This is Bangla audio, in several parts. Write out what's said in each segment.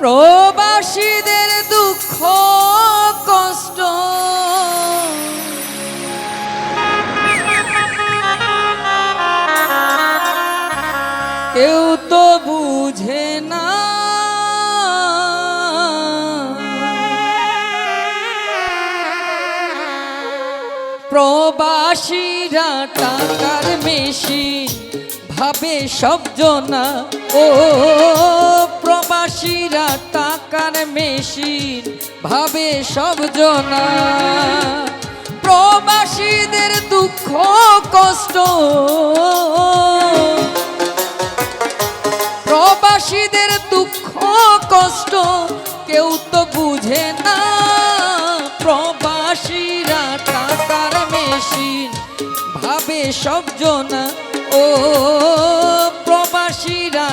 প্রবাসীদের দুঃখ কষ্ট। কেউ তো বুঝে না। প্রবাসীরা টাকার মেশিন ভাবে সব জনা। ও প্রবাসীরা টাকার মেশিন ভাবে সব জনা। প্রবাসীদের দুঃখ, কষ্ট। প্রবাসীদের দুঃখ, কষ্ট কেউ তো বুঝে না। প্রবাসীরা টাকার মেশিন ভাবে সব জনা। ও, প্রবাসীরা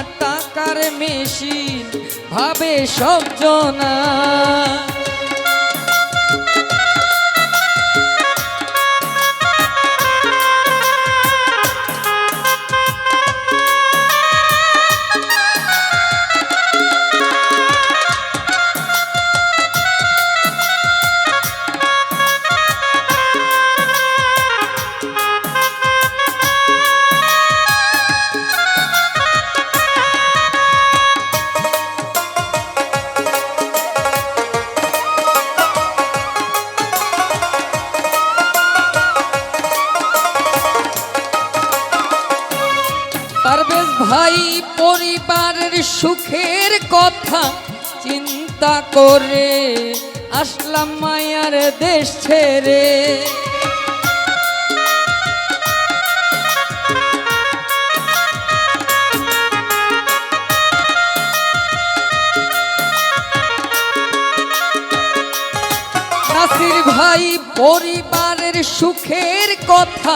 টাকার মেশিন ভাবে সব জনা। ভাই পরিবারের সুখের কথা চিন্তা করে আসলাম মায়ার দেশ ছেড়ে। ভাই পরিবারের সুখের কথা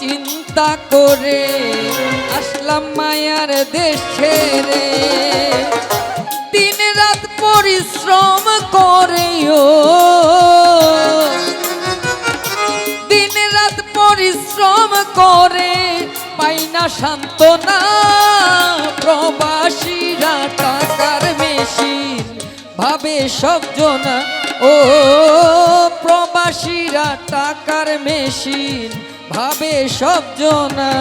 চিন্তা করে আসলাম মায়ার দেশ ছেড়ে দিন রাত পরিশ্রম করেও, দিন রাত পরিশ্রম করে পাই না সান্ত্বনা। প্রবাসীরা টাকার মেশিন ভাবে সব জনা। ও, প্রবাসীরা টাকার মেশিন ভাবে সব জনা।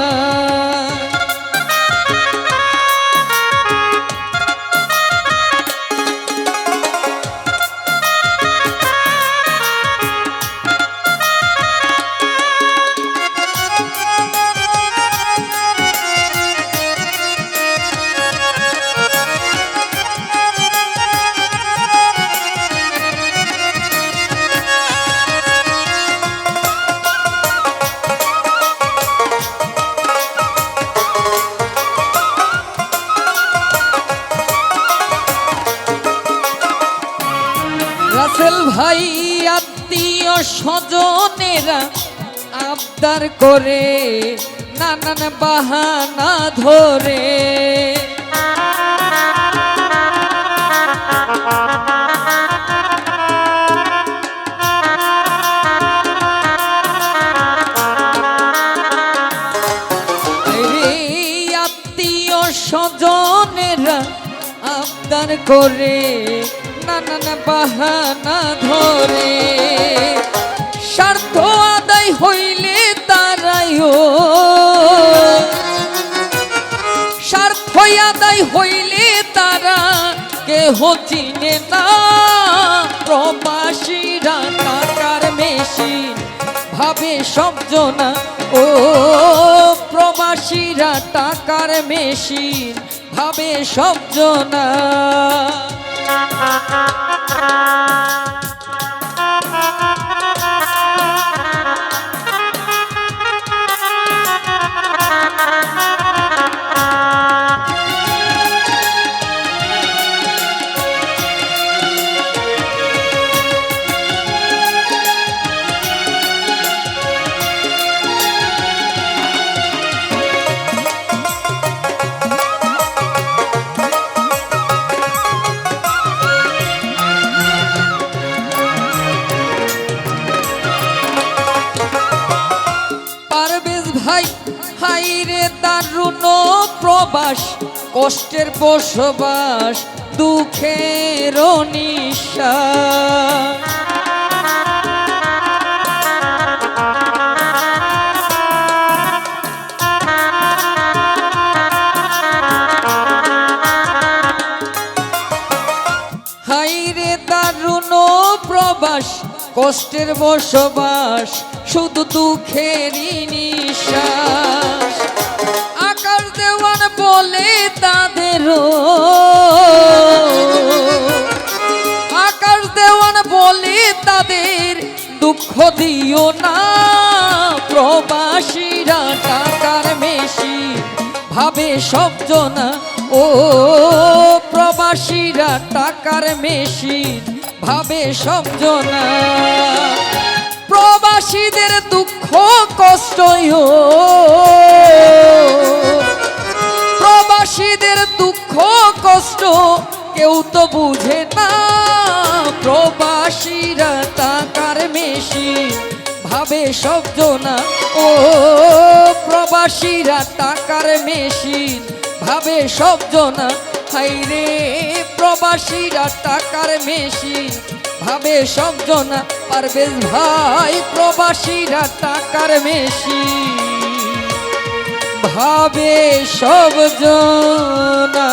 রাসেল ভাই আত্মীয় স্বজনেরা আবদার করে নানান বাহানা ধরে। আত্মীয় স্বজনেরা আবদার করে নানান বাহানা ধরে, স্বার্থ আদায় হইলে তারাইও। স্বার্থ আদায় হইলে তারা কেহ চিনে না, প্রবাসীরা টাকার মেশিন ভাবে সব জনা ও, প্রবাসীরা টাকার মেশিন ভাবে Thank you. হাই হাই রে দারুণ প্রবাস কষ্টের বসবাস দুঃখের হাই রে দারুণ প্রবাস কষ্টের বসবাস, শুধু দুঃখেরই নিঃশ্বাস। আকাশ দেওয়ান বলে তাদেরও। আকাশ দেওয়ান বলে তাদের দুঃখ দিও না। প্রবাসীরা টাকার মেশি ভাবে সব জনা ও, প্রবাসীরা টাকার মেশি ভাবে সব জনা প্রবাসীদের দুঃখ, কষ্টই প্রবাসীদের দুঃখ, কষ্ট কেউ তো বুঝে না। প্রবাসীরা টাকার মেশি ভাবে সব জনা ও, প্রবাসীরা টাকার মেশিন, ভাবে সব জনা হাইরে প্রবাসীরা টাকার মেশিন ভাবে সবজনা পারবে ভাই প্রবাসীরা টাকার মেশিন ভাবে সব জনা।